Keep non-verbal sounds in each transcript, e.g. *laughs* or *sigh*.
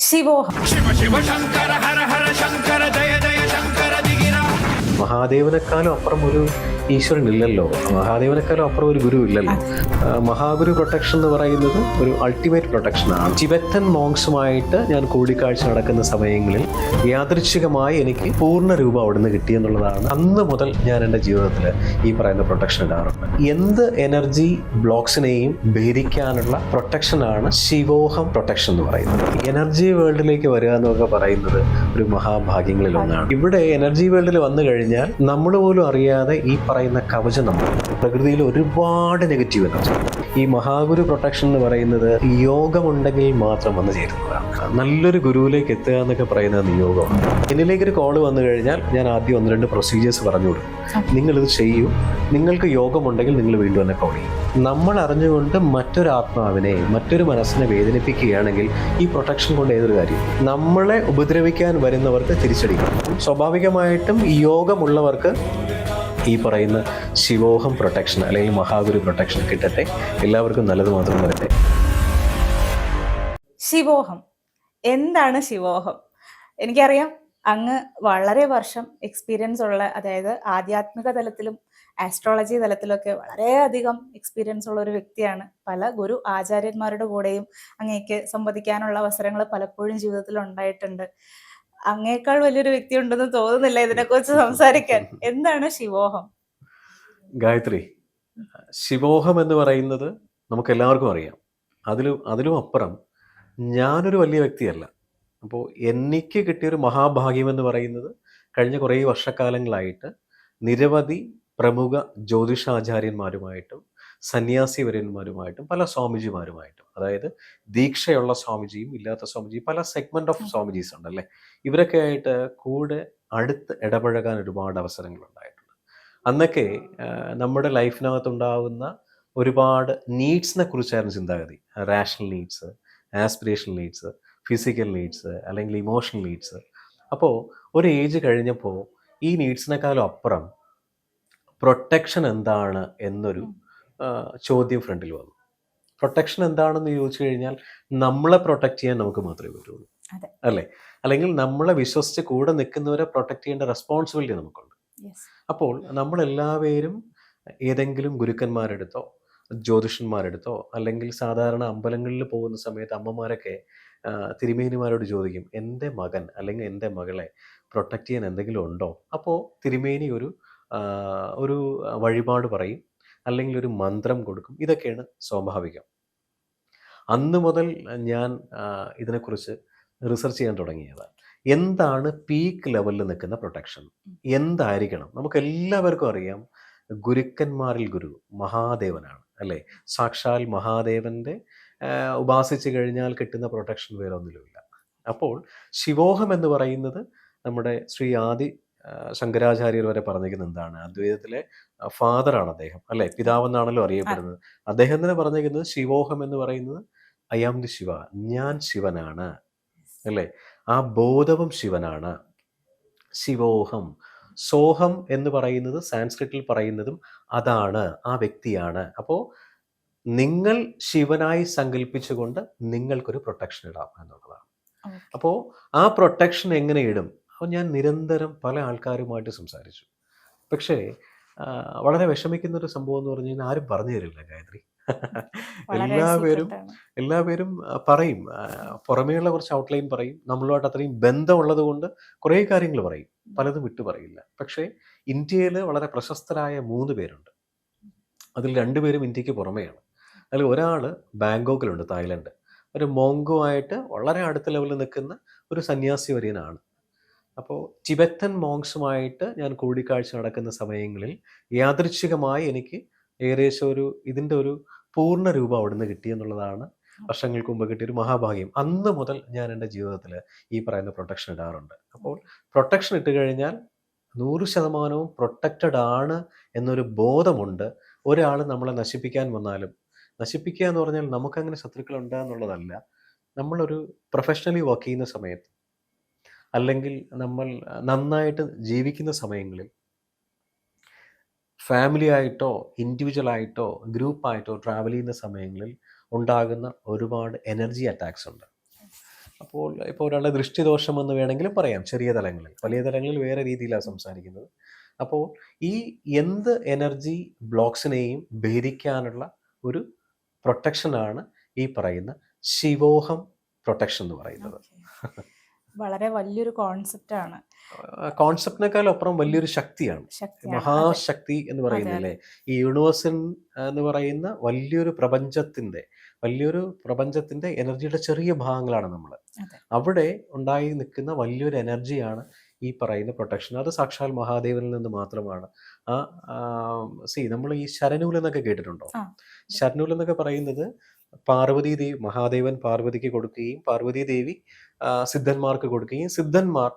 ശിവോ ശങ്കര ഹര ഹര ശങ്കര ദയ ദയ ശങ്കര മഹാദേവനെക്കാളും അപ്പുറം ഒരു ഈശ്വരൻ ഇല്ലല്ലോ മഹാദേവനെക്കാളും അപ്പുറം ഒരു ഗുരു ഇല്ലല്ലോ. മഹാഗുരു പ്രൊട്ടക്ഷൻ എന്ന് പറയുന്നത് ഒരു അൾട്ടിമേറ്റ് പ്രൊട്ടക്ഷനാണ് ടിബറ്റൻ മോങ്സുമായിട്ട് ഞാൻ കൂടിക്കാഴ്ച നടക്കുന്ന സമയങ്ങളിൽ യാദൃച്ഛികമായി എനിക്ക് പൂർണ രൂപം അവിടുന്ന് കിട്ടിയെന്നുള്ളതാണ് അന്ന് മുതൽ ഞാൻ എന്റെ ജീവിതത്തിൽ ഈ പറയുന്ന പ്രൊട്ടക്ഷൻ ഇടാറുണ്ട്. എന്ത് എനർജി ബ്ലോക്സിനെയും ഭേദിക്കാനുള്ള പ്രൊട്ടക്ഷനാണ് ശിവോഹം പ്രൊട്ടക്ഷൻ എന്ന് പറയുന്നത്. എനർജി വേൾഡിലേക്ക് വരിക എന്നൊക്കെ പറയുന്നത് ഒരു മഹാഭാഗ്യങ്ങളിൽ ഒന്നാണ് ഇവിടെ എനർജി വേൾഡിൽ വന്നു കഴിഞ്ഞാൽ നമ്മൾ പോലും അറിയാതെ ഈ പറയുന്ന കവചം നമ്മൾ പ്രകൃതിയിൽ ഒരുപാട് നെഗറ്റീവ് എനർജി ഈ മഹാഗുരു പ്രൊട്ടക്ഷൻ എന്ന് പറയുന്നത് യോഗമുണ്ടെങ്കിൽ മാത്രം വന്നു ചേരുന്നതാണ്. നല്ലൊരു ഗുരുവിലേക്ക് എത്തുക എന്നൊക്കെ പറയുന്നത് നിയോഗമാണ്. എന്നിലേക്ക് ഒരു കോൾ വന്നു കഴിഞ്ഞാൽ ഞാൻ ആദ്യം ഒന്ന് രണ്ട് പ്രൊസീജിയേഴ്സ് പറഞ്ഞു കൊടുക്കും. നിങ്ങളിത് ചെയ്യൂ. നിങ്ങൾക്ക് യോഗമുണ്ടെങ്കിൽ നിങ്ങൾ വീണ്ടും എന്നെ കോൾ ചെയ്യും. നമ്മൾ അറിഞ്ഞുകൊണ്ട് മറ്റൊരാത്മാവിനെ മറ്റൊരു മനസ്സിനെ വേദനിപ്പിക്കുകയാണെങ്കിൽ ഈ പ്രൊട്ടക്ഷൻ കൊണ്ട് ഏതൊരു കാര്യം നമ്മളെ ഉപദ്രവിക്കാൻ വരുന്നവർക്ക് തിരിച്ചടിക്കും. സ്വാഭാവികമായിട്ടും യോഗമുള്ളവർക്ക് ഈ പറയുന്ന ശിവോഹം പ്രൊട്ടക്ഷൻ അല്ലെങ്കിൽ മഹാഗുരു പ്രൊട്ടക്ഷൻ കിട്ടട്ടെ. എല്ലാവർക്കും നല്ലത് മാത്രം വരട്ടെ. ശിവോഹം. എന്താണ് ശിവോഹം? എനിക്കറിയാം അങ്ങ് വളരെ വർഷം എക്സ്പീരിയൻസ് ഉള്ള അതായത് ആധ്യാത്മിക തലത്തിലും ആസ്ട്രോളജി തലത്തിലൊക്കെ വളരെയധികം എക്സ്പീരിയൻസ് ഉള്ള ഒരു വ്യക്തിയാണ്. പല ഗുരു ആചാര്യന്മാരുടെ കൂടെയും അങ്ങേക്ക് സംവദിക്കാനുള്ള അവസരങ്ങൾ പലപ്പോഴും ജീവിതത്തിൽ ഉണ്ടായിട്ടുണ്ട്. അങ്ങേക്കാൾ വലിയൊരു വ്യക്തി ഉണ്ടെന്ന് തോന്നുന്നില്ല ഇതിനെക്കുറിച്ച് സംസാരിക്കാൻ. എന്താണ് ശിവോഹം? ഗായത്രി ശിവോഹം എന്ന് പറയുന്നത് നമുക്ക് എല്ലാവർക്കും അറിയാം. അതിലും അതിലും അപ്പുറം ഞാനൊരു വലിയ വ്യക്തിയല്ല. അപ്പോൾ എനിക്ക് കിട്ടിയൊരു മഹാഭാഗ്യം എന്ന് പറയുന്നത് കഴിഞ്ഞ കുറേ വർഷക്കാലങ്ങളായിട്ട് നിരവധി പ്രമുഖ ജ്യോതിഷാചാര്യന്മാരുമായിട്ടും സന്യാസി വര്യന്മാരുമായിട്ടും പല സ്വാമിജിമാരുമായിട്ടും. അതായത് ദീക്ഷയുള്ള സ്വാമിജിയും ഇല്ലാത്ത സ്വാമിജിയും പല സെഗ്മെന്റ് ഓഫ് സ്വാമിജീസ് ഉണ്ടല്ലേ ഇവരൊക്കെ ആയിട്ട് കൂടെ അടുത്ത് ഇടപഴകാൻ ഒരുപാട് അവസരങ്ങൾ ഉണ്ടായിട്ടുണ്ട് അന്നൊക്കെ നമ്മുടെ ലൈഫിനകത്ത് ഉണ്ടാവുന്ന ഒരുപാട് നീഡ്സിനെ കുറിച്ചായിരുന്നു ചിന്താഗതി. Rational needs aspirational needs physical needs അല്ലെങ്കിൽ ഇമോഷണൽ നീഡ്സ്. അപ്പോൾ ഒരു ഏജ് കഴിഞ്ഞപ്പോൾ ഈ നീഡ്സിനേക്കാളും അപ്പുറം പ്രൊട്ടക്ഷൻ എന്താണ് എന്നൊരു ചോദ്യം ഫ്രണ്ടിൽ വന്നു. പ്രൊട്ടക്ഷൻ എന്താണെന്ന് ചോദിച്ചു കഴിഞ്ഞാൽ നമ്മളെ പ്രൊട്ടക്ട് ചെയ്യാൻ നമുക്ക് മാത്രമേ പറ്റുള്ളൂ. അല്ലേ? അല്ലെങ്കിൽ നമ്മളെ വിശ്വസിച്ച് കൂടെ നിൽക്കുന്നവരെ പ്രൊട്ടക്ട് ചെയ്യേണ്ട റെസ്പോൺസിബിലിറ്റി നമുക്കുണ്ട്. അപ്പോൾ നമ്മളെല്ലാവരും ഏതെങ്കിലും ഗുരുക്കന്മാരെടുത്തോ ജ്യോതിഷന്മാരെടുത്തോ അല്ലെങ്കിൽ സാധാരണ അമ്പലങ്ങളിൽ പോകുന്ന സമയത്ത് അമ്മമാരൊക്കെ തിരുമേനിമാരോട് ചോദിക്കും എന്റെ മകൻ അല്ലെങ്കിൽ എന്റെ മകളെ പ്രൊട്ടക്റ്റ് ചെയ്യാൻ എന്തെങ്കിലും ഉണ്ടോ? അപ്പോൾ തിരുമേനി ഒരു ഒരു വഴിപാട് പറയും. അല്ലെങ്കിൽ ഒരു മന്ത്രം കൊടുക്കും. ഇതൊക്കെയാണ് സ്വാഭാവികം. അന്ന് മുതൽ ഞാൻ ഇതിനെക്കുറിച്ച് റിസർച്ച് ചെയ്യാൻ തുടങ്ങിയത്. എന്താണ് പീക്ക് ലെവലിൽ നിൽക്കുന്ന പ്രൊട്ടക്ഷൻ? എന്തായിരിക്കണം? നമുക്ക് എല്ലാവർക്കും അറിയാം ഗുരുക്കന്മാരിൽ ഗുരു മഹാദേവനാണ് അല്ലേ? സാക്ഷാൽ മഹാദേവന്റെ ഉപാസിച്ച് കഴിഞ്ഞാൽ കിട്ടുന്ന പ്രൊട്ടക്ഷൻ വേറെ ഒന്നിലുമില്ല. അപ്പോൾ ശിവോഹം എന്ന് പറയുന്നത് നമ്മുടെ ശ്രീ ആദി ശങ്കരാചാര്യർ വരെ പറഞ്ഞിരിക്കുന്നത് എന്താണ്? അദ്വൈതത്തിലെ ഫാദറാണ് അദ്ദേഹം അല്ലെ? പിതാവെന്നാണല്ലോ അറിയപ്പെടുന്നത്. അദ്ദേഹം തന്നെ പറഞ്ഞിരിക്കുന്നത് ശിവോഹം എന്ന് പറയുന്നത് അയാം ദി ശിവ ഞാൻ ശിവനാണ് അല്ലേ? ആ ബോധവും ശിവനാണ്. ശിവോഹം സോഹം എന്ന് പറയുന്നത് സാൻസ്ക്രിറ്റിൽ പറയുന്നതും അതാണ് ആ വ്യക്തിയാണ്. അപ്പോൾ നിങ്ങൾ ശിവനായി സങ്കല്പിച്ചുകൊണ്ട് നിങ്ങൾക്കൊരു പ്രൊട്ടക്ഷൻ ഇടാം എന്നുള്ളതാണ്. അപ്പോൾ ആ പ്രൊട്ടക്ഷൻ എങ്ങനെ ഇടും? അപ്പോൾ ഞാൻ നിരന്തരം പല ആൾക്കാരുമായിട്ട് സംസാരിച്ചു. പക്ഷേ വളരെ വിഷമിക്കുന്ന ഒരു സംഭവം എന്ന് പറഞ്ഞു കഴിഞ്ഞാൽ ആരും പറഞ്ഞു തരില്ല ഗായത്രി. എല്ലാവരും. എല്ലാവരും പറയും. പുറമേയുള്ള കുറച്ച് ഔട്ട്ലൈൻ പറയും. നമ്മളുമായിട്ട് അത്രയും ബന്ധമുള്ളത് കൊണ്ട് കുറേ കാര്യങ്ങൾ പറയും. പലതും വിട്ടു പറയില്ല. പക്ഷേ ഇന്ത്യയിൽ വളരെ പ്രശസ്തരായ മൂന്ന് പേരുണ്ട്. അതിൽ രണ്ടുപേരും ഇന്ത്യയ്ക്ക് പുറമെയാണ്. അതിൽ ഒരാൾ ബാങ്കോക്കിലുണ്ട് തായ്ലൻഡ്. ഒരു മോങ്കോ ആയിട്ട് വളരെ അടുത്ത ലെവലിൽ നിൽക്കുന്ന ഒരു സന്യാസി വര്യനാണ് അപ്പോൾ ടിബറ്റൻ മോങ്സുമായിട്ട് ഞാൻ കൂടിക്കാഴ്ച നടക്കുന്ന സമയങ്ങളിൽ യാദൃച്ഛികമായി എനിക്ക് ഏകദേശം ഒരു ഇതിന്റെ ഒരു പൂർണ രൂപം അവിടുന്ന് കിട്ടിയെന്നുള്ളതാണ് വർഷങ്ങൾക്ക് മുമ്പ് കിട്ടിയൊരു മഹാഭാഗ്യം. അന്ന് മുതൽ ഞാൻ എന്റെ ജീവിതത്തിൽ ഈ പറയുന്ന പ്രൊട്ടക്ഷൻ ഇടാറുണ്ട്. അപ്പോൾ പ്രൊട്ടക്ഷൻ ഇട്ട് കഴിഞ്ഞാൽ നൂറ് ശതമാനവും പ്രൊട്ടക്റ്റഡ് ആണ് എന്നൊരു ബോധമുണ്ട്. ഒരാൾ നമ്മളെ നശിപ്പിക്കാൻ വന്നാലും നശിപ്പിക്കുക എന്ന് പറഞ്ഞാൽ നമുക്കങ്ങനെ ശത്രുക്കൾ ഉണ്ടാകുന്നുള്ളതല്ല നമ്മളൊരു പ്രൊഫഷണലി വർക്ക് ചെയ്യുന്ന സമയത്ത് അല്ലെങ്കിൽ നമ്മൾ നന്നായിട്ട് ജീവിക്കുന്ന സമയങ്ങളിൽ ഫാമിലി ആയിട്ടോ ഇൻഡിവിജ്വൽ ആയിട്ടോ ഗ്രൂപ്പായിട്ടോ ട്രാവൽ ചെയ്യുന്ന സമയങ്ങളിൽ ഉണ്ടാകുന്ന ഒരുപാട് എനർജി അറ്റാക്സ് ഉണ്ട്. അപ്പോൾ ഇപ്പോൾ ഒരാളുടെ ദൃഷ്ടിദോഷം എന്ന് വേണമെങ്കിലും പറയാം ചെറിയ തലങ്ങളിൽ. വലിയ തലങ്ങളിൽ വേറെ രീതിയിലാണ് സംസാരിക്കുന്നത്. അപ്പോൾ ഈ എന്ത് എനർജി ബ്ലോക്സിനെയും ഭേദിക്കാനുള്ള ഒരു പ്രൊട്ടക്ഷനാണ് ഈ പറയുന്ന ശിവോഹം പ്രൊട്ടക്ഷൻ എന്ന് പറയുന്നത്. വളരെ വലിയൊരു കോൺസെപ്റ്റ് ആണ്. കോൺസെപ്റ്റിനേക്കാൾ അപ്പുറം വലിയൊരു ശക്തിയാണ്. മഹാശക്തി എന്ന് പറയുന്നില്ലേ ഈ യൂണിവേഴ്സൽ എന്ന് പറയുന്ന വലിയൊരു പ്രപഞ്ചത്തിന്റെ വലിയൊരു പ്രപഞ്ചത്തിന്റെ എനർജിയുടെ ചെറിയ ഭാഗങ്ങളാണ് നമ്മൾ അവിടെ ഉണ്ടായി നിൽക്കുന്ന വലിയൊരു എനർജിയാണ് ഈ പറയുന്ന പ്രൊട്ടക്ഷൻ അത് സാക്ഷാൽ മഹാദേവനിൽ നിന്ന് മാത്രമാണ്. ആ സി നമ്മൾ ഈ ശരനൂൽ എന്നൊക്കെ കേട്ടിട്ടുണ്ടോ. ശരനൂൽ എന്നൊക്കെ പറയുന്നത് പാർവതി ദേവി മഹാദേവൻ പാർവതിക്ക് കൊടുക്കുകയും പാർവതി ദേവി സിദ്ധന്മാർക്ക് കൊടുക്കുകയും സിദ്ധന്മാർ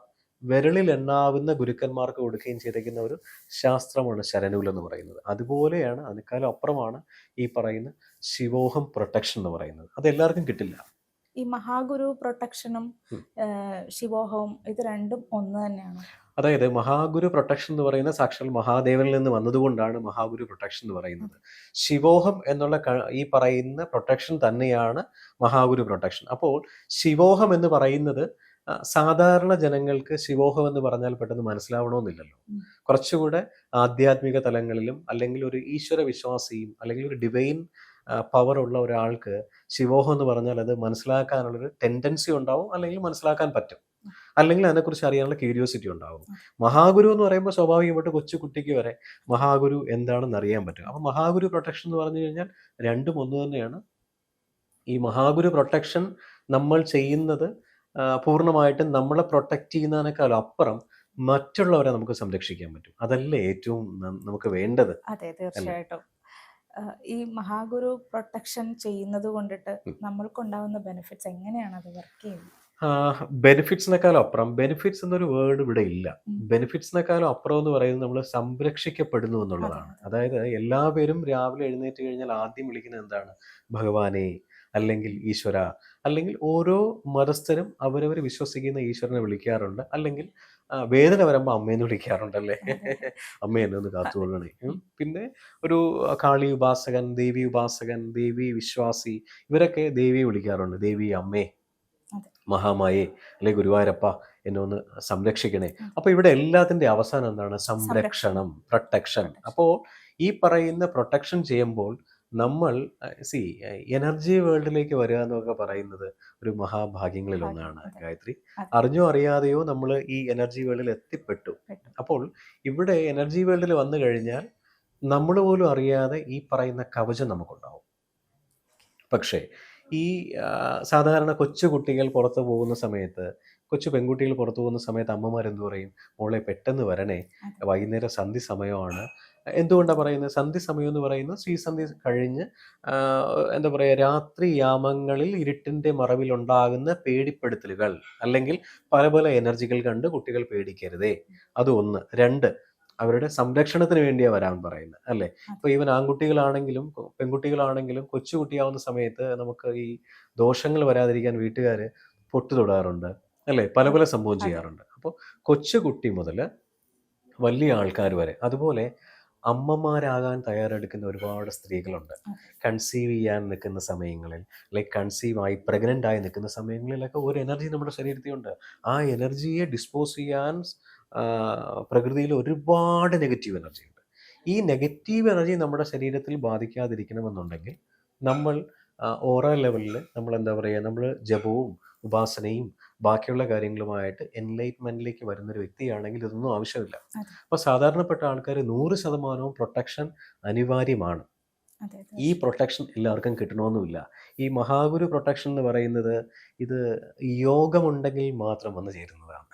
വിരളിൽ എണ്ണാവുന്ന ഗുരുക്കന്മാർക്ക് കൊടുക്കുകയും ചെയ്തിരിക്കുന്ന ഒരു ശാസ്ത്രമാണ് ശരനൂൽ എന്ന് പറയുന്നത്. അതുപോലെയാണ് അതിനേക്കാളും അപ്പുറമാണ് ഈ പറയുന്ന ശിവോഹം പ്രൊട്ടക്ഷൻ എന്ന് പറയുന്നത്. അത് എല്ലാവർക്കും കിട്ടില്ല. ഈ മഹാഗുരു പ്രൊട്ടക്ഷനും ശിവോഹവും ഇത് രണ്ടും ഒന്ന് തന്നെയാണ്. അതായത് മഹാഗുരു പ്രൊട്ടക്ഷൻ എന്ന് പറയുന്ന സാക്ഷാൽ മഹാദേവനിൽ നിന്ന് വന്നതുകൊണ്ടാണ് മഹാഗുരു പ്രൊട്ടക്ഷൻ എന്ന് പറയുന്നത്. ശിവോഹം എന്നുള്ള ഈ പറയുന്ന പ്രൊട്ടക്ഷൻ തന്നെയാണ് മഹാഗുരു പ്രൊട്ടക്ഷൻ. അപ്പോൾ ശിവോഹം എന്ന് പറയുന്നത് സാധാരണ ജനങ്ങൾക്ക് ശിവോഹം എന്ന് പറഞ്ഞാൽ പെട്ടെന്ന് മനസ്സിലാവണമെന്നില്ലല്ലോ. കുറച്ചുകൂടെ ആധ്യാത്മിക തലങ്ങളിലും അല്ലെങ്കിൽ ഒരു ഈശ്വര വിശ്വാസിയും അല്ലെങ്കിൽ ഒരു ഡിവൈൻ പവർ ഉള്ള ഒരാൾക്ക് ശിവോഹം എന്ന് പറഞ്ഞാൽ അത് മനസ്സിലാക്കാനുള്ളൊരു ടെൻഡൻസി ഉണ്ടാവും അല്ലെങ്കിൽ മനസ്സിലാക്കാൻ പറ്റും. അല്ലെങ്കിൽ അതിനെക്കുറിച്ച് അറിയാനുള്ള ക്യൂരിയോസിറ്റി ഉണ്ടാവും. മഹാഗുരു എന്ന് പറയുമ്പോൾ സ്വാഭാവികമായിട്ട് കൊച്ചു കുട്ടിക്ക് വരെ മഹാഗുരു എന്താണെന്ന് അറിയാൻ പറ്റും. അപ്പം മഹാഗുരു പ്രൊട്ടക്ഷൻ എന്ന് പറഞ്ഞു കഴിഞ്ഞാൽ രണ്ടും ഒന്ന് തന്നെയാണ്. ഈ മഹാഗുരു പ്രൊട്ടക്ഷൻ നമ്മൾ ചെയ്യുന്നത് പൂർണമായിട്ടും നമ്മളെ പ്രൊട്ടക്റ്റ് ചെയ്യുന്നതിനേക്കാളും അപ്പുറം മറ്റുള്ളവരെ നമുക്ക് സംരക്ഷിക്കാൻ പറ്റും. അതല്ലേ ഏറ്റവും നമുക്ക് വേണ്ടത്. അതെ തീർച്ചയായിട്ടും. ഈ മഹാഗുരു പ്രൊട്ടക്ഷൻ ചെയ്യുന്നത് കൊണ്ടിട്ട്. നമ്മൾക്കുണ്ടാവുന്ന ബെനിഫിറ്റ്സ് എങ്ങനെയാണ് അത് വർക്ക് ചെയ്യുന്നത്? ബെനിഫിറ്റ്സിനേക്കാളും അപ്പുറം. ബെനിഫിറ്റ്സ് എന്നൊരു വേർഡ് ഇവിടെ ഇല്ല. ഉം. ബെനിഫിറ്റ്സിനേക്കാളും അപ്പുറം എന്ന് പറയുന്നത് നമ്മൾ സംരക്ഷിക്കപ്പെടുന്നു എന്നുള്ളതാണ്. അതെ, അതായത് എല്ലാവരും രാവിലെ എഴുന്നേറ്റ് കഴിഞ്ഞാൽ ആദ്യം വിളിക്കുന്നത് എന്താണ്? ഭഗവാനെ അല്ലെങ്കിൽ ഈശ്വര. അല്ലെങ്കിൽ ഓരോ മതസ്ഥരും അവരവർ വിശ്വസിക്കുന്ന ഈശ്വരനെ വിളിക്കാറുണ്ട്. അല്ലെങ്കിൽ ആ, വേദന വരുമ്പോൾ അമ്മേന്ന് വിളിക്കാറുണ്ടല്ലേ? അമ്മ എന്നെ ഒന്ന് കാത്തുകൊള്ളണേ. ഉം. പിന്നെ ഒരു കാളി ഉപാസകൻ ദേവി ഉപാസകൻ ദേവി വിശ്വാസി ഇവരൊക്കെ ദേവിയെ വിളിക്കാറുണ്ട്. ദേവി അമ്മേ. മഹാമായേ അല്ലെ ഗുരുവായൂരപ്പ എന്നെ ഒന്ന് സംരക്ഷിക്കണേ. അപ്പൊ ഇവിടെ എല്ലാത്തിന്റെ അവസാനം എന്താണ്? സംരക്ഷണം പ്രൊട്ടക്ഷൻ. അപ്പോൾ ഈ പറയുന്ന പ്രൊട്ടക്ഷൻ ചെയ്യുമ്പോൾ നമ്മൾ സി എനർജി വേൾഡിലേക്ക് വരിക എന്നൊക്കെ പറയുന്നത് ഒരു മഹാഭാഗ്യങ്ങളിൽ ഒന്നാണ് ഗായത്രി. അറിഞ്ഞോ അറിയാതെയോ നമ്മൾ ഈ എനർജി വേൾഡിൽ എത്തിപ്പെട്ടു. അപ്പോൾ ഇവിടെ എനർജി വേൾഡിൽ വന്നു കഴിഞ്ഞാൽ നമ്മൾ പോലും അറിയാതെ ഈ പറയുന്ന കവചം നമുക്കുണ്ടാവും. പക്ഷേ ഈ സാധാരണ കൊച്ചു കുട്ടികൾ പുറത്തു പോകുന്ന സമയത്ത് കൊച്ചു പെൺകുട്ടികൾ പുറത്തു പോകുന്ന സമയത്ത് അമ്മമാർ എന്ത് പറയും? മോളെ പെട്ടെന്ന് വരണേ. വൈകുന്നേരം സന്ധി സമയമാണ്. എന്തുകൊണ്ടാണ് പറയുന്നത്? സന്ധി സമയം എന്ന് പറയുന്നത് ശ്രീസന്ധി കഴിഞ്ഞ് എന്താ പറയുക രാത്രി യാമങ്ങളിൽ ഇരുട്ടിന്റെ മറവിലുണ്ടാകുന്ന പേടിപ്പെടുത്തലുകൾ അല്ലെങ്കിൽ പല പല എനർജികൾ കണ്ട് കുട്ടികൾ പേടിക്കരുതേ. അത് ഒന്ന്. രണ്ട് അവരുടെ സംരക്ഷണത്തിന് വേണ്ടിയാണ് വരാൻ പറയുന്നത് അല്ലേ? ഇപ്പൊ ഈവൻ ആൺകുട്ടികളാണെങ്കിലും പെൺകുട്ടികളാണെങ്കിലും കൊച്ചുകുട്ടിയാവുന്ന സമയത്ത് നമുക്ക് ഈ ദോഷങ്ങൾ വരാതിരിക്കാൻ വീട്ടുകാര് പൊട്ടു തൊടാറുണ്ട് അല്ലേ? പല പല സംഭവം ചെയ്യാറുണ്ട്. അപ്പോൾ കൊച്ചുകുട്ടി മുതൽ വലിയ ആൾക്കാർ വരെ അതുപോലെ അമ്മമാരാകാൻ തയ്യാറെടുക്കുന്ന ഒരുപാട് സ്ത്രീകളുണ്ട്. കൺസീവ് ചെയ്യാൻ നിൽക്കുന്ന സമയങ്ങളിൽ ലൈക്ക് കൺസീവ് ആയി പ്രഗ്നന്റ് ആയി നിൽക്കുന്ന സമയങ്ങളിലൊക്കെ ഒരു എനർജി നമ്മുടെ ശരീരത്തിൽ ഉണ്ട് ആ എനർജിയെ ഡിസ്പോസ് ചെയ്യാൻ പ്രകൃതിയിൽ ഒരുപാട് നെഗറ്റീവ് എനർജി ഉണ്ട്. ഈ നെഗറ്റീവ് എനർജി നമ്മുടെ ശരീരത്തിൽ ബാധിക്കാതിരിക്കണമെന്നുണ്ടെങ്കിൽ നമ്മൾ ഓറ ലെവലിൽ നമ്മൾ എന്താ പറയുക നമ്മൾ ജപവും ഉപാസനയും ബാക്കിയുള്ള കാര്യങ്ങളുമായിട്ട് എൻലൈറ്റ്മെന്റിലേക്ക് വരുന്ന ഒരു വ്യക്തിയാണെങ്കിൽ ഇതൊന്നും ആവശ്യമില്ല. അപ്പൊ അപ്പോൾ സാധാരണപ്പെട്ട ആൾക്കാർ നൂറ് ശതമാനവും പ്രൊട്ടക്ഷൻ അനിവാര്യമാണ്. ഈ പ്രൊട്ടക്ഷൻ എല്ലാവർക്കും കിട്ടണമെന്നുമില്ല ഈ മഹാഗുരു പ്രൊട്ടക്ഷൻ എന്ന് പറയുന്നത് ഇത് യോഗമുണ്ടെങ്കിൽ മാത്രം വന്നു ചേരുന്നതാണ്.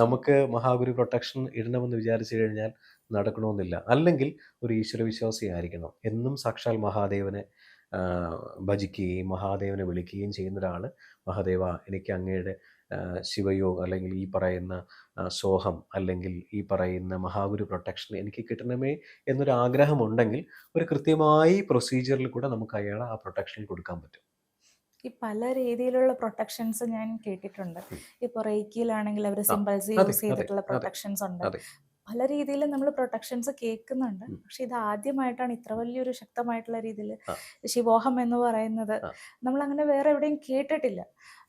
നമുക്ക് മഹാഗുരു പ്രൊട്ടക്ഷൻ ഇടണമെന്ന് വിചാരിച്ചു കഴിഞ്ഞാൽ നടക്കണമെന്നില്ല അല്ലെങ്കിൽ ഒരു ഈശ്വര വിശ്വാസി ആയിരിക്കണം. എന്നും സാക്ഷാൽ മഹാദേവനെ ഭജിക്കുകയും മഹാദേവനെ വിളിക്കുകയും ചെയ്യുന്ന ഒരാൾ മഹാദേവ എനിക്ക് അങ്ങയുടെ ശിവയോഗ അല്ലെങ്കിൽ ഈ പറയുന്ന സോഹം അല്ലെങ്കിൽ ഈ പറയുന്ന മഹാഗുരു പ്രൊട്ടക്ഷൻ എനിക്ക് കിട്ടണമേ എന്നൊരു ആഗ്രഹമുണ്ടെങ്കിൽ ഒരു കൃത്യമായി പ്രൊസീജിയറിൽ കൂടെ നമുക്ക് അയാളെ ആ പ്രൊട്ടക്ഷൻ കൊടുക്കാൻ പറ്റും. ഈ പല രീതിയിലുള്ള പ്രൊട്ടക്ഷൻസ് ഞാൻ കേട്ടിട്ടുണ്ട്. ഇപ്പോൾ ഇപ്പൊ റേക്കിയിലാണെങ്കിൽ അവർ സിമ്പിൾസ് യൂസ് ചെയ്തിട്ടുള്ള പ്രൊട്ടക്ഷൻസ് ഉണ്ട്. പല രീതിയിലും നമ്മൾ പ്രൊട്ടക്ഷൻസ് കേൾക്കുന്നുണ്ട്. പക്ഷെ ഇത് ആദ്യമായിട്ടാണ് ഇത്ര വലിയൊരു ശക്തമായിട്ടുള്ള രീതിയിൽ ശിവോഹം എന്ന് പറയുന്നത്. നമ്മൾ അങ്ങനെ വേറെ എവിടെയും കേട്ടിട്ടില്ല.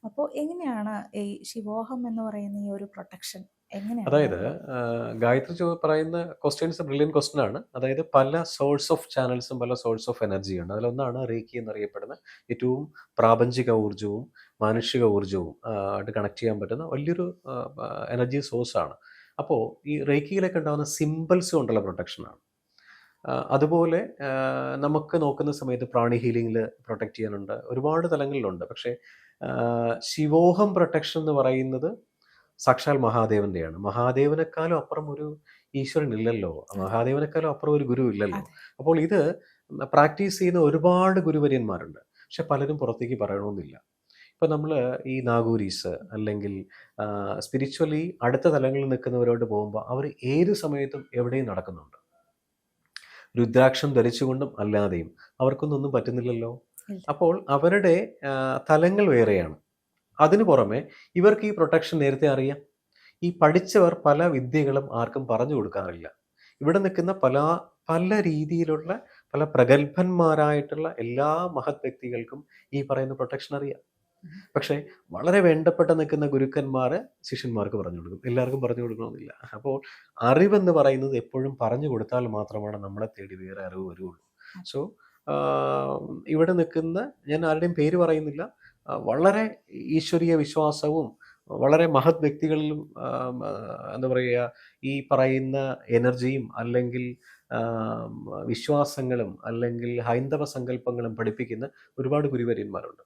അപ്പോൾ എങ്ങനെയാണ് ഈ ശിവോഹം എന്ന് പറയുന്ന ഈ ഒരു പ്രൊട്ടക്ഷൻ അതായത് ഗായത്രി പറയുന്ന ക്വസ്റ്റ്യൻസ് ബ്രില്യൻ ക്വസ്റ്റ്യൻ ആണ്. അതായത് പല സോഴ്സ് ഓഫ് ചാനൽസും പല സോഴ്സ് ഓഫ് എനർജി ഉണ്ട് അതിലൊന്നാണ് റേക്കി എന്നറിയപ്പെടുന്ന ഏറ്റവും പ്രാപഞ്ചിക ഊർജവും മാനുഷിക ഊർജവും ആയിട്ട് കണക്ട് ചെയ്യാൻ പറ്റുന്ന വലിയൊരു എനർജി സോഴ്സ് ആണ്. അപ്പോൾ ഈ റേക്കിയിലൊക്കെ ഉണ്ടാകുന്ന സിമ്പിൾസ് കൊണ്ടുള്ള പ്രൊട്ടക്ഷനാണ് അതുപോലെ നമുക്ക് നോക്കുന്ന സമയത്ത് പ്രാണി ഹീലിംഗിൽ പ്രൊട്ടക്റ്റ് ചെയ്യാനുണ്ട്. ഒരുപാട് തലങ്ങളിലുണ്ട്. പക്ഷേ ശിവോഹം പ്രൊട്ടക്ഷൻ എന്ന് പറയുന്നത് സാക്ഷാൽ മഹാദേവന്റെയാണ്. മഹാദേവനെക്കാളും അപ്പുറം ഒരു ഈശ്വരൻ ഇല്ലല്ലോ മഹാദേവനെക്കാളും അപ്പുറം ഒരു ഗുരു ഇല്ലല്ലോ. അപ്പോൾ ഇത് പ്രാക്ടീസ് ചെയ്യുന്ന ഒരുപാട് ഗുരുവര്യന്മാരുണ്ട്. പക്ഷെ പലരും പുറത്തേക്ക് പറയണമെന്നില്ല ഇപ്പം നമ്മൾ ഈ നാഗൂരീസ് അല്ലെങ്കിൽ സ്പിരിച്വലി അടുത്ത തലങ്ങളിൽ നിൽക്കുന്നവരോട് പോകുമ്പോൾ അവർ ഏത് സമയത്തും എവിടെയും നടക്കുന്നുണ്ട്. രുദ്രാക്ഷം ധരിച്ചുകൊണ്ടും അല്ലാതെയും. അവർക്കൊന്നും ഒന്നും പറ്റുന്നില്ലല്ലോ. അപ്പോൾ അവരുടെ തലങ്ങൾ വേറെയാണ്. അതിനു പുറമെ ഇവർക്ക് ഈ പ്രൊട്ടക്ഷൻ നേരത്തെ അറിയാം. ഈ പഠിച്ചവർ പല വിദ്യകളും ആർക്കും പറഞ്ഞു കൊടുക്കാറില്ല. ഇവിടെ നിൽക്കുന്ന പല പല രീതിയിലുള്ള പല പ്രഗത്ഭന്മാരായിട്ടുള്ള എല്ലാ മഹത് വ്യക്തികൾക്കും ഈ പറയുന്ന പ്രൊട്ടക്ഷൻ അറിയാം. പക്ഷേ വളരെ വേണ്ടപ്പെട്ട നിൽക്കുന്ന ഗുരുക്കന്മാർ ശിഷ്യന്മാർക്ക് പറഞ്ഞു കൊടുക്കും. എല്ലാവർക്കും പറഞ്ഞു കൊടുക്കണമെന്നില്ല. അപ്പോൾ അറിവെന്ന് പറയുന്നത് എപ്പോഴും പറഞ്ഞു കൊടുത്താൽ മാത്രമാണ് നമ്മളെ തേടി വേറെ അറിവ് വരുള്ളൂ സോ ഇവിടെ നിൽക്കുന്ന ഞാൻ ആരുടെയും പേര് പറയുന്നില്ല. വളരെ ഈശ്വരീയ വിശ്വാസവും വളരെ മഹത് വ്യക്തികളിലും എന്താ പറയുക ഈ പറയുന്ന എനർജിയും അല്ലെങ്കിൽ വിശ്വാസങ്ങളും അല്ലെങ്കിൽ ഹൈന്ദവ സങ്കല്പങ്ങളും പഠിപ്പിക്കുന്ന ഒരുപാട് ഗുരുവര്യന്മാരുണ്ട്.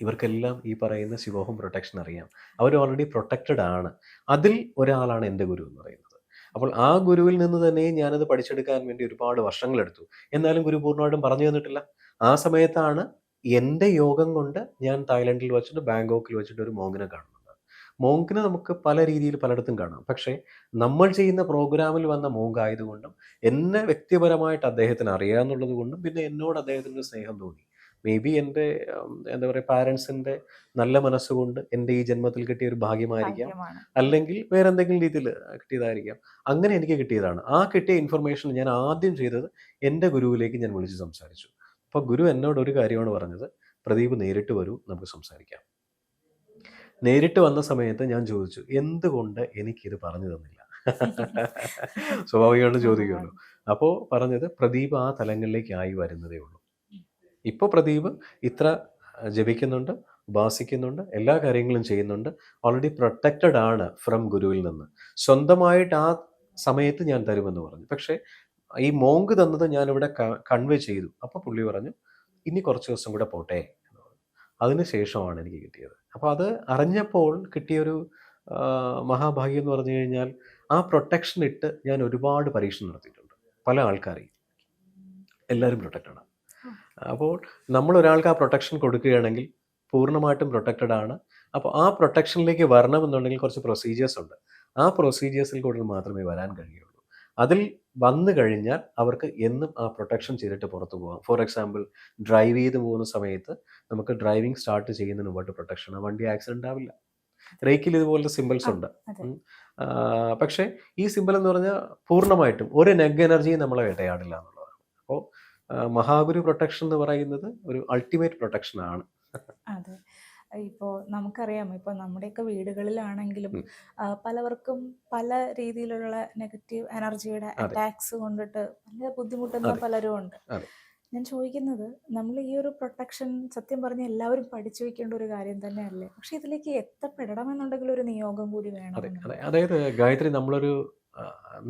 ഇവർക്കെല്ലാം ഈ പറയുന്ന ശിവോഹം പ്രൊട്ടക്ഷൻ അറിയാം. അവർ ഓൾറെഡി പ്രൊട്ടക്റ്റഡ് ആണ്. അതിൽ ഒരാളാണ് എന്റെ ഗുരു എന്ന് പറയുന്നത്. അപ്പോൾ ആ ഗുരുവിൽ നിന്ന് തന്നെ ഞാനത് പഠിച്ചെടുക്കാൻ വേണ്ടി ഒരുപാട് വർഷങ്ങളെടുത്തു. എന്നാലും ഗുരു പൂർണമായിട്ടും പറഞ്ഞു തന്നിട്ടില്ല. ആ സമയത്താണ് എന്റെ യോഗം കൊണ്ട് ഞാൻ തായ്ലൻഡിൽ വെച്ചിട്ട് ബാങ്കോക്കിൽ വെച്ചിട്ട് ഒരു മോങ്ങിനെ കാണുന്നത് മോങ്കിനെ നമുക്ക് പല രീതിയിൽ പലയിടത്തും കാണാം. പക്ഷേ നമ്മൾ ചെയ്യുന്ന പ്രോഗ്രാമിൽ വന്ന മോങ്ക് ആയതുകൊണ്ടും എന്നെ വ്യക്തിപരമായിട്ട് അദ്ദേഹത്തിന് അറിയാമെന്നുള്ളത് കൊണ്ടും പിന്നെ എന്നോട് അദ്ദേഹത്തിന് സ്നേഹം തോന്നി. മേ ബി എന്റെ എന്താ പറയുക പാരൻസിന്റെ നല്ല മനസ്സുകൊണ്ട് എന്റെ ഈ ജന്മത്തിൽ കിട്ടിയ ഒരു ഭാഗ്യമായിരിക്കാം. അല്ലെങ്കിൽ വേറെ എന്തെങ്കിലും രീതിയിൽ കിട്ടിയതായിരിക്കാം. അങ്ങനെ എനിക്ക് കിട്ടിയതാണ്. ആ കിട്ടിയ ഇൻഫർമേഷൻ ഞാൻ ആദ്യം ചെയ്തത് എന്റെ ഗുരുവിലേക്ക് ഞാൻ വിളിച്ച് സംസാരിച്ചു. അപ്പോൾ ഗുരു എന്നോട് ഒരു കാര്യമാണ് പറഞ്ഞത്. പ്രദീപ് നേരിട്ട് വരൂ നമുക്ക് സംസാരിക്കാം. നേരിട്ട് വന്ന സമയത്ത് ഞാൻ ചോദിച്ചു എന്തുകൊണ്ട് എനിക്കിത് പറഞ്ഞു തന്നില്ല? *laughs* സ്വാഭാവികമായിട്ടും ചോദിക്കുമല്ലോ. അപ്പോൾ പറഞ്ഞത് പ്രദീപ് ആ തലങ്ങളിലേക്ക് ആയി വരുന്നതേ ഉള്ളൂ. ഇപ്പോൾ പ്രദീപ് ഇത്ര ജപിക്കുന്നുണ്ട് ഉപാസിക്കുന്നുണ്ട് എല്ലാ കാര്യങ്ങളും ചെയ്യുന്നുണ്ട് ഓൾറെഡി പ്രൊട്ടക്റ്റഡ് ആണ് ഫ്രം ഗുരുവിൽ നിന്ന്. സ്വന്തമായിട്ട് ആ സമയത്ത് ഞാൻ തരുമെന്ന് പറഞ്ഞു. പക്ഷേ ഈ മോങ്ക് തന്നത് ഞാനിവിടെ കൺവേ ചെയ്തു. അപ്പോൾ പുള്ളി പറഞ്ഞു ഇനി കുറച്ച് ദിവസം കൂടെ പോട്ടെ. അതിന് ശേഷമാണ് എനിക്ക് കിട്ടിയത്. അപ്പോൾ അത് അറിഞ്ഞപ്പോൾ കിട്ടിയൊരു മഹാഭാഗ്യം എന്ന് പറഞ്ഞു കഴിഞ്ഞാൽ ആ പ്രൊട്ടക്ഷൻ ഇട്ട് ഞാൻ ഒരുപാട് പരീക്ഷണം നടത്തിയിട്ടുണ്ട്. പല ആൾക്കാരെയും. എല്ലാവരും പ്രൊട്ടക്റ്റഡാണ് അപ്പോൾ നമ്മൾ ഒരാൾക്ക് ആ പ്രൊട്ടക്ഷൻ കൊടുക്കുകയാണെങ്കിൽ പൂർണമായിട്ടും പ്രൊട്ടക്റ്റഡ് ആണ്. അപ്പോൾ ആ പ്രൊട്ടക്ഷനിലേക്ക് വരണമെന്നുണ്ടെങ്കിൽ കുറച്ച് പ്രൊസീജിയേഴ്സ് ഉണ്ട്. ആ പ്രൊസീജിയേഴ്സിൽ കൂടെ മാത്രമേ വരാൻ കഴിയുള്ളൂ. അതിൽ വന്നു കഴിഞ്ഞാൽ അവർക്ക് എന്നും ആ പ്രൊട്ടക്ഷൻ ചെയ്തിട്ട് പുറത്തു പോകാം ഫോർ എക്സാമ്പിൾ ഡ്രൈവ് ചെയ്ത് പോകുന്ന സമയത്ത് നമുക്ക് ഡ്രൈവിംഗ് സ്റ്റാർട്ട് ചെയ്യുന്നതിന് മുമ്പായിട്ട് പ്രൊട്ടക്ഷൻ ആ. വണ്ടി ആക്സിഡന്റ് ആവില്ല. റേക്കിൽ ഇതുപോലത്തെ സിമ്പിൾസ് ഉണ്ട്. പക്ഷെ ഈ സിമ്പിൾ എന്ന് പറഞ്ഞാൽ പൂർണമായിട്ടും ഒരു നെഗ് എനർജിയും നമ്മളെ വേട്ടയാടില്ല എന്നുള്ളതാണ്. അപ്പോൾ മഹാഗുരു പ്രൊട്ടക്ഷൻ എന്ന് പറയുന്നത് ഒരു അൾട്ടിമേറ്റ് പ്രൊട്ടക്ഷൻ ആണ്. ഇപ്പോൾ നമുക്കറിയാം ഇപ്പോൾ നമ്മുടെയൊക്കെ വീടുകളിലാണെങ്കിലും. പലവർക്കും പല രീതിയിലുള്ള നെഗറ്റീവ് എനർജിയുടെ. അറ്റാക്സ് കൊണ്ടിട്ട് നല്ല ബുദ്ധിമുട്ടുന്ന പലരും ഉണ്ട്. ഞാൻ ചോദിക്കുന്നത് നമ്മൾ ഈ ഒരു പ്രൊട്ടക്ഷൻ സത്യം പറഞ്ഞ എല്ലാവരും പഠിച്ചു വെക്കേണ്ട ഒരു കാര്യം തന്നെയല്ലേ? പക്ഷെ ഇതിലേക്ക് എത്തപ്പെടണമെന്നുണ്ടെങ്കിൽ ഒരു നിയോഗം കൂടി വേണം അതെ അതായത് ഗായത്രി നമ്മളൊരു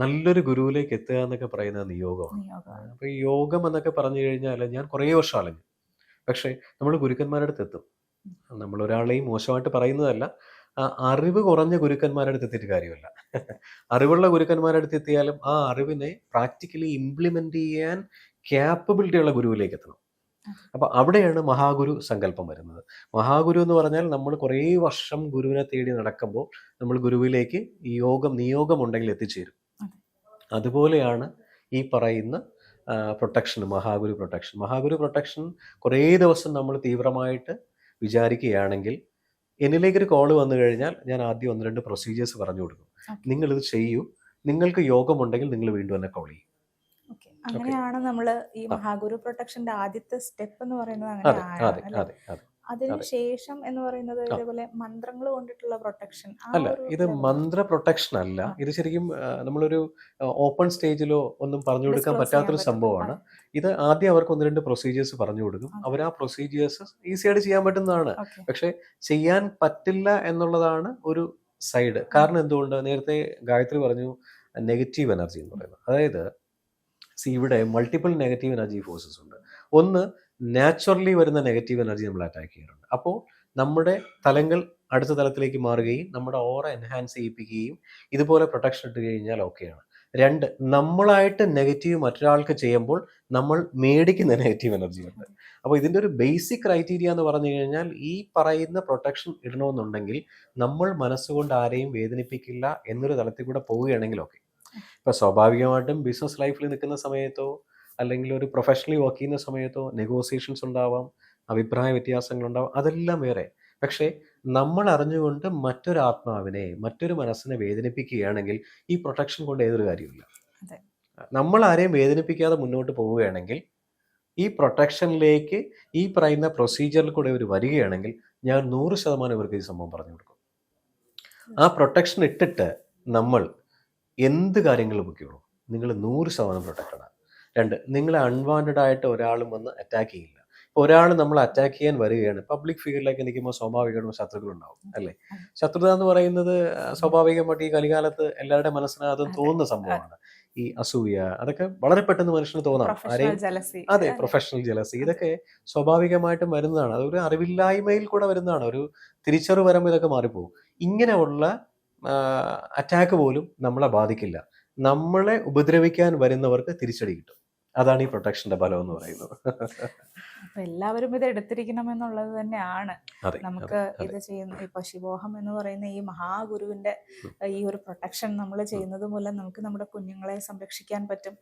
നല്ലൊരു ഗുരുവിലേക്ക് എത്തുക എന്നൊക്കെ പറയുന്നത് നിയോഗമാണ്. അപ്പൊ ഈ യോഗം എന്നൊക്കെ പറഞ്ഞു കഴിഞ്ഞാൽ ഞാൻ കുറേ വർഷം അലഞ്ഞു പക്ഷേ നമ്മൾ ഗുരുക്കന്മാരുടെ അടുത്ത് എത്തും. നമ്മൾ ഒരാളെയും മോശമായിട്ട് പറയുന്നതല്ല. അറിവ് കുറഞ്ഞ ഗുരുക്കന്മാരുടെ അടുത്ത് എത്തിയിട്ട് കാര്യമല്ല. അറിവുള്ള ഗുരുക്കന്മാരുടെ അടുത്ത് എത്തിയാലും ആ അറിവിനെ പ്രാക്ടിക്കലി ഇംപ്ലിമെന്റ് ചെയ്യാൻ ക്യാപ്പബിലിറ്റി ഉള്ള ഗുരുവിലേക്ക് എത്തണം. അപ്പൊ അവിടെയാണ് മഹാഗുരു സങ്കല്പം വരുന്നത്. മഹാഗുരു എന്ന് പറഞ്ഞാൽ നമ്മൾ കുറേ വർഷം ഗുരുവിനെ തേടി നടക്കുമ്പോൾ നമ്മൾ ഗുരുവിലേക്ക് യോഗം നിയോഗം ഉണ്ടെങ്കിൽ എത്തിച്ചേരും. അതുപോലെയാണ് ഈ പറയുന്ന പ്രൊട്ടക്ഷൻ മഹാഗുരു പ്രൊട്ടക്ഷൻ മഹാഗുരു പ്രൊട്ടക്ഷൻ കുറേ ദിവസം നമ്മൾ തീവ്രമായിട്ട് വിചാരിക്കുകയാണെങ്കിൽ എന്നിലേക്കൊരു കോൾ വന്നു കഴിഞ്ഞാൽ ഞാൻ ആദ്യം ഒന്ന് രണ്ട് പ്രൊസീജിയേഴ്സ് പറഞ്ഞു കൊടുക്കും. നിങ്ങൾ ഇത് ചെയ്യൂ. നിങ്ങൾക്ക് യോഗമുണ്ടെങ്കിൽ നിങ്ങൾ വീണ്ടും എന്നെ കോൾ ചെയ്യും. അങ്ങനെയാണ് നമ്മൾ ഈ മഹാഗുരു പ്രൊട്ടക്ഷന്റെ ആദ്യത്തെ സ്റ്റെപ്പ് എന്ന് പറയുന്നത് അതെ അങ്ങനെയാണ് അതെ അല്ലേ? അതെ അതെ അതിന് അതെ. ശേഷം എന്ന് പറയുന്നത്. ഇതേപോലെ മന്ത്രങ്ങൾ കൊണ്ടിട്ടുള്ള പ്രൊട്ടക്ഷൻ. അല്ല ഇത് മന്ത്ര പ്രൊട്ടക്ഷൻ അല്ല. ഇത് ശരിക്കും നമ്മളൊരു ഓപ്പൺ സ്റ്റേജിലോ ഒന്നും പറഞ്ഞു കൊടുക്കാൻ പറ്റാത്തൊരു സംഭവമാണ്. ഇത് ആദ്യം അവർക്ക് ഒന്ന് രണ്ട് പ്രൊസീജിയേഴ്സ് പറഞ്ഞു കൊടുക്കും. അവർ ആ പ്രൊസീജിയേഴ്സ് ഈസി ആയിട്ട് ചെയ്യാൻ പറ്റുന്നതാണ്. പക്ഷെ ചെയ്യാൻ പറ്റില്ല എന്നുള്ളതാണ് ഒരു സൈഡ് കാരണം എന്തുകൊണ്ട്? നേരത്തെ ഗായത്രി പറഞ്ഞു നെഗറ്റീവ് എനർജി എന്ന് പറയുന്നത്. അതായത് സി ഇവിടെ മൾട്ടിപ്പിൾ നെഗറ്റീവ് എനർജി ഫോഴ്സസ് ഉണ്ട്. ഒന്ന് നാച്ചുറലി വരുന്ന നെഗറ്റീവ് എനർജി നമ്മൾ അറ്റാക്ക് ചെയ്യാറുണ്ട്. അപ്പോൾ നമ്മുടെ തലങ്ങൾ അടുത്ത തലത്തിലേക്ക് മാറുകയും നമ്മുടെ ഓറ എൻഹാൻസ് ചെയ്യിപ്പിക്കുകയും ഇതുപോലെ പ്രൊട്ടക്ഷൻ ഇട്ട് കഴിഞ്ഞാൽ ഓക്കെയാണ് രണ്ട് നമ്മളായിട്ട് നെഗറ്റീവ് മറ്റൊരാൾക്ക് ചെയ്യുമ്പോൾ നമ്മൾ മേടിക്കുന്ന നെഗറ്റീവ് എനർജി ഉണ്ട്. അപ്പോൾ ഇതിന്റെ ഒരു ബേസിക് ക്രൈറ്റീരിയ എന്ന് പറഞ്ഞു കഴിഞ്ഞാൽ ഈ പറയുന്ന പ്രൊട്ടക്ഷൻ ഇടണമെന്നുണ്ടെങ്കിൽ നമ്മൾ മനസ്സുകൊണ്ട് ആരെയും വേദനിപ്പിക്കില്ല എന്നൊരു തലത്തിൽ കൂടെ പോവുകയാണെങ്കിൽ ഓക്കെ ഇപ്പൊ സ്വാഭാവികമായിട്ടും ബിസിനസ് ലൈഫിൽ നിൽക്കുന്ന സമയത്തോ അല്ലെങ്കിൽ ഒരു പ്രൊഫഷണലി വർക്ക് ചെയ്യുന്ന സമയത്തോ നെഗോസിയേഷൻസ് ഉണ്ടാവാം അഭിപ്രായ വ്യത്യാസങ്ങൾ ഉണ്ടാവാം അതെല്ലാം വേറെ. പക്ഷേ നമ്മൾ അറിഞ്ഞുകൊണ്ട് മറ്റൊരു ആത്മാവിനെ മറ്റൊരു മനസ്സിനെ വേദനിപ്പിക്കുകയാണെങ്കിൽ ഈ പ്രൊട്ടക്ഷൻ കൊണ്ട് ഏതൊരു കാര്യമില്ല. നമ്മൾ ആരെയും വേദനിപ്പിക്കാതെ മുന്നോട്ട് പോവുകയാണെങ്കിൽ ഈ പ്രൊട്ടക്ഷനിലേക്ക് ഈ പറയുന്ന പ്രൊസീജിയറിൽ കൂടെ ഒരു വരികയാണെങ്കിൽ ഞാൻ നൂറ് ശതമാനം ഇവർക്ക് ഈ സംഭവം പറഞ്ഞു കൊടുക്കും. ആ പ്രൊട്ടക്ഷൻ ഇട്ടിട്ട് നമ്മൾ എന്ത് കാര്യങ്ങളും മുക്കിയുള്ളൂ നിങ്ങൾ നൂറ് ശതമാനം പ്രൊട്ടക്റ്റഡ് രണ്ട് നിങ്ങളെ അൺവാണ്ടഡ് ആയിട്ട് ഒരാളും വന്ന് അറ്റാക്ക് ചെയ്യില്ല. ഇപ്പോൾ ഒരാൾ നമ്മൾ അറ്റാക്ക് ചെയ്യാൻ വരികയാണ്. പബ്ലിക് ഫിഗറിലേക്ക് നിൽക്കുമ്പോൾ സ്വാഭാവികമായിട്ടും ശത്രുക്കൾ ഉണ്ടാവും അല്ലേ? ശത്രുത എന്ന് പറയുന്നത് സ്വാഭാവികമായിട്ട് ഈ കലികാലത്ത് എല്ലാവരുടെ മനസ്സിനകത്തും. തോന്നുന്ന സംഭവമാണ്. ഈ അസൂയ അതൊക്കെ വളരെ പെട്ടെന്ന് മനുഷ്യന് തോന്നാം. ആരെയും അതെ പ്രൊഫഷണൽ ജലസി ഇതൊക്കെ സ്വാഭാവികമായിട്ടും വരുന്നതാണ്. അതൊരു അറിവില്ലായ്മയിൽ കൂടെ വരുന്നതാണ്. ഒരു തിരിച്ചറിവ് വരുമ്പോൾ ഇതൊക്കെ മാറിപ്പോകും. ഇങ്ങനെയുള്ള അറ്റാക്ക് പോലും നമ്മളെ ബാധിക്കില്ല. നമ്മളെ ഉപദ്രവിക്കാൻ വരുന്നവർക്ക് തിരിച്ചടി കിട്ടും. അതാണ് ഈ പ്രൊട്ടക്ഷന്റെ ഫലം എന്ന് പറയുന്നത്. അപ്പൊ എല്ലാവരും ഇത് എടുത്തിരിക്കണം എന്നുള്ളത് തന്നെയാണ് നമുക്ക് ഇത് ചെയ്യുന്ന ഇപ്പൊ ശിവോഹം എന്ന് പറയുന്ന ഈ മഹാഗുരുവിന്റെ ഈ ഒരു പ്രൊട്ടക്ഷൻ നമ്മൾ ചെയ്യുന്നത് മൂലം നമുക്ക് നമ്മുടെ കുഞ്ഞുങ്ങളെ സംരക്ഷിക്കാൻ പറ്റും.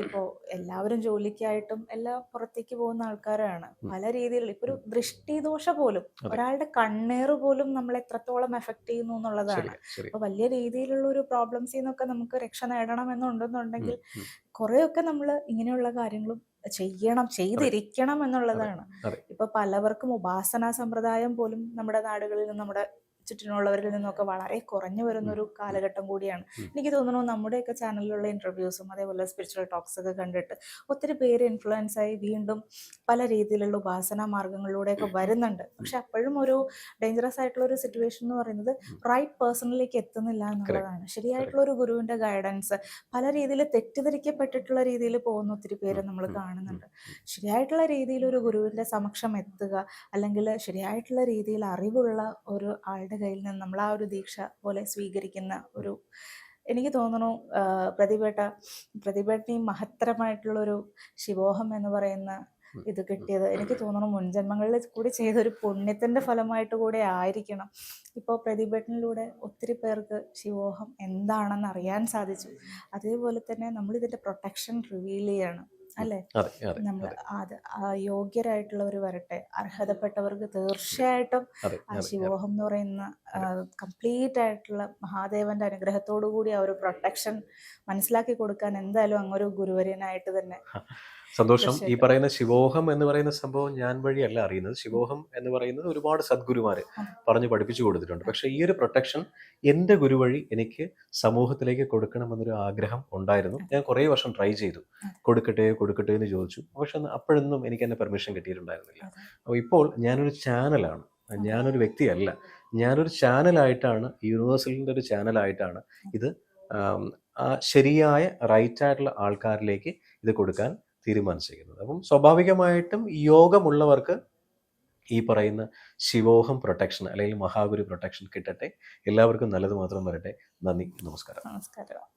ഇപ്പോ എല്ലാവരും ജോലിക്കായിട്ടും എല്ലാ പുറത്തേക്ക് പോകുന്ന ആൾക്കാരാണ്. പല രീതിയിൽ ഇപ്പൊ ഒരു ദൃഷ്ടിദോഷ പോലും ഒരാളുടെ കണ്ണേറ് പോലും നമ്മൾ എത്രത്തോളം എഫക്ട് ചെയ്യുന്നു എന്നുള്ളതാണ്. അപ്പൊ വലിയ രീതിയിലുള്ള ഒരു പ്രോബ്ലംസിൽ നിന്നൊക്കെ നമുക്ക് രക്ഷ നേടണം എന്നുണ്ടെന്നുണ്ടെങ്കിൽ ഉം, ഉം. കുറെയൊക്കെ നമ്മൾ ഇങ്ങനെയുള്ള കാര്യങ്ങളും ചെയ്യണം ചെയ്തിരിക്കണം എന്നുള്ളതാണ്. ഇപ്പൊ പലവർക്കും ഉപാസനാ സമ്പ്രദായം പോലും നമ്മുടെ നാടുകളിൽ നിന്ന് നമ്മുടെ ചുറ്റിനുള്ളവരിൽ നിന്നൊക്കെ വളരെ കുറഞ്ഞു വരുന്ന ഒരു കാലഘട്ടം കൂടിയാണ്. എനിക്ക് തോന്നുന്നു നമ്മുടെയൊക്കെ ചാനലിലുള്ള ഇന്റർവ്യൂസും അതേപോലെ സ്പിരിച്വൽ ടോക്സ് ഒക്കെ കണ്ടിട്ട് ഒത്തിരി പേര് ഇൻഫ്ലുവൻസ് ആയി വീണ്ടും പല രീതിയിലുള്ള ഉപാസനാ മാർഗങ്ങളിലൂടെയൊക്കെ വരുന്നുണ്ട്. പക്ഷെ അപ്പോഴും ഒരു ഡേഞ്ചറസ് ആയിട്ടുള്ള ഒരു സിറ്റുവേഷൻ എന്ന് പറയുന്നത് റൈറ്റ് പേഴ്സണിലേക്ക് എത്തുന്നില്ല എന്നുള്ളതാണ്. ശരിയായിട്ടുള്ള ഒരു ഗുരുവിന്റെ ഗൈഡൻസ് പല രീതിയിൽ തെറ്റിദ്ധരിക്കപ്പെട്ടിട്ടുള്ള രീതിയിൽ പോകുന്ന ഒത്തിരി പേര് നമ്മൾ കാണുന്നുണ്ട്. ശരിയായിട്ടുള്ള രീതിയിൽ ഒരു ഗുരുവിന്റെ സമക്ഷം എത്തുക അല്ലെങ്കിൽ ശരിയായിട്ടുള്ള രീതിയിൽ അറിവുള്ള ഒരു ആളുടെ കയ്യിൽ നിന്ന് നമ്മൾ ആ ഒരു ദീക്ഷ പോലെ സ്വീകരിക്കുന്ന ഒരു എനിക്ക് തോന്നുന്നു പ്രതിഭേട്ട പ്രതിഭേട്ടന് ഈ മഹത്തരമായിട്ടുള്ള ഒരു ശിവോഹം എന്ന് പറയുന്ന. ഇത് കിട്ടിയത് എനിക്ക് തോന്നുന്നു മുൻജന്മങ്ങളിൽ കൂടി ചെയ്ത ഒരു പുണ്യത്തിന്റെ ഫലമായിട്ട് കൂടെ ആയിരിക്കണം. ഇപ്പോൾ പ്രതിഭട്ടനിലൂടെ ഒത്തിരി പേർക്ക് ശിവോഹം എന്താണെന്ന് അറിയാൻ സാധിച്ചു. അതേപോലെ തന്നെ നമ്മൾ ഇതിന്റെ പ്രൊട്ടക്ഷൻ റിവീൽ ചെയ്യണം. അല്ലേ? നമ്മൾ അത് ആ യോഗ്യരായിട്ടുള്ളവർ വരട്ടെ. അർഹതപ്പെട്ടവർക്ക് തീർച്ചയായിട്ടും ശിവോഹം എന്ന് പറയുന്ന കംപ്ലീറ്റ് ആയിട്ടുള്ള മഹാദേവന്റെ അനുഗ്രഹത്തോടു കൂടി ആ ഒരു പ്രൊട്ടക്ഷൻ മനസ്സിലാക്കി കൊടുക്കാൻ എന്തായാലും അങ്ങൊരു ഗുരുവര്യനായിട്ട് തന്നെ സന്തോഷം. ഈ പറയുന്ന ശിവോഹം എന്ന് പറയുന്ന സംഭവം ഞാൻ വഴിയല്ല അറിയുന്നത്. ശിവോഹം എന്ന് പറയുന്നത് ഒരുപാട് സദ്ഗുരുമാര് പറഞ്ഞു പഠിപ്പിച്ചു കൊടുത്തിട്ടുണ്ട്. പക്ഷെ ഈ ഒരു പ്രൊട്ടക്ഷൻ എന്റെ ഗുരു വഴി എനിക്ക് സമൂഹത്തിലേക്ക് കൊടുക്കണമെന്നൊരു ആഗ്രഹം ഉണ്ടായിരുന്നു. ഞാൻ കുറേ വർഷം ട്രൈ ചെയ്തു. കൊടുക്കട്ടെ കൊടുക്കട്ടെ എന്ന് ചോദിച്ചു. പക്ഷെ അപ്പോഴൊന്നും എനിക്ക് എന്നെ പെർമിഷൻ കിട്ടിയിട്ടുണ്ടായിരുന്നില്ല. അപ്പോൾ ഇപ്പോൾ ഞാനൊരു ചാനലാണ്. ഞാനൊരു വ്യക്തിയല്ല. ഞാനൊരു ചാനലായിട്ടാണ് യൂണിവേഴ്സലിന്റെ ഒരു ചാനലായിട്ടാണ് ഇത് ആ ശരിയായ റൈറ്റ് ആയിട്ടുള്ള ആൾക്കാരിലേക്ക് ഇത് കൊടുക്കാൻ തീരുമാനിച്ചിരിക്കുന്നത്. അപ്പം സ്വാഭാവികമായിട്ടും യോഗമുള്ളവർക്ക് ഈ പറയുന്ന ശിവോഹം പ്രൊട്ടക്ഷൻ അല്ലെങ്കിൽ മഹാഗുരു പ്രൊട്ടക്ഷൻ കിട്ടട്ടെ. എല്ലാവർക്കും നല്ലത് മാത്രം വരട്ടെ. നന്ദി. നമസ്കാരം. നമസ്കാരം.